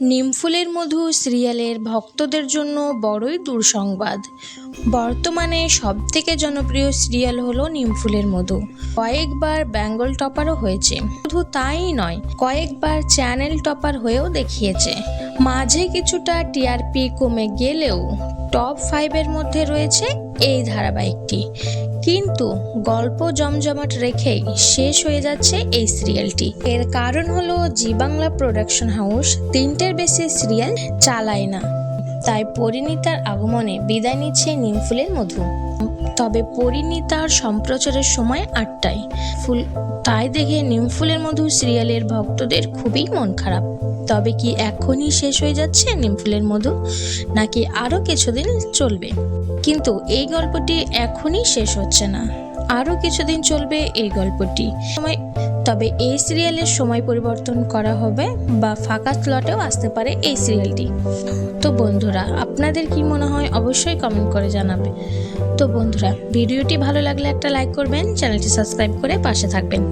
নিমফুলের মধু সিরিয়ালের ভক্তদের জন্য বড়ই দুঃসংবাদ। বর্তমানে সবথেকে জনপ্রিয় সিরিয়াল হলো নিমফুলের মধু। কয়েকবার বেঙ্গল টপারও হয়েছে। শুধু তাই নয়, কয়েকবার চ্যানেল টপার হয়েও দেখিয়েছে। মাঝে কিছুটা টিআরপি কমে গেলেও টপ ফাইভের মধ্যে রয়েছে এই ধারাবাহিকটি। কিন্তু গল্প জমজমাট রেখেই শেষ হয়ে যাচ্ছে এই সিরিয়ালটি। এর কারণ হলো জি বাংলা প্রোডাকশন হাউস তিনটের বেশি সিরিয়াল চালায় না। তাই পরিণীতার আগমনে বিদায় নিচ্ছে নিমফুলের মধু। তবে পরিণীতার সম্প্রচারের সময় আটটায়। ফুল তাই দেখে নিমফুলের মধু সিরিয়ালের ভক্তদের খুবই মন খারাপ। তবে কি এখনই শেষ হয়ে যাচ্ছে নিমফুলের মধু? নাকি আরও কিছুদিন চলবে? কিন্তু এই গল্পটি এখনই শেষ হচ্ছে না। আরও কিছুদিন চলবে এই গল্পটি। সময় তবে এই সিরিয়ালের সময় পরিবর্তন করা হবে বা ফাঁকা স্লটেও আসতে পারে এই সিরিয়ালটি। তো বন্ধুরা, আপনাদের কি মনে হয় অবশ্যই কমেন্ট করে জানাবে। তো বন্ধুরা, ভিডিওটি ভালো লাগলে একটা লাইক করবেন, চ্যানেলটি সাবস্ক্রাইব করে পাশে থাকবেন।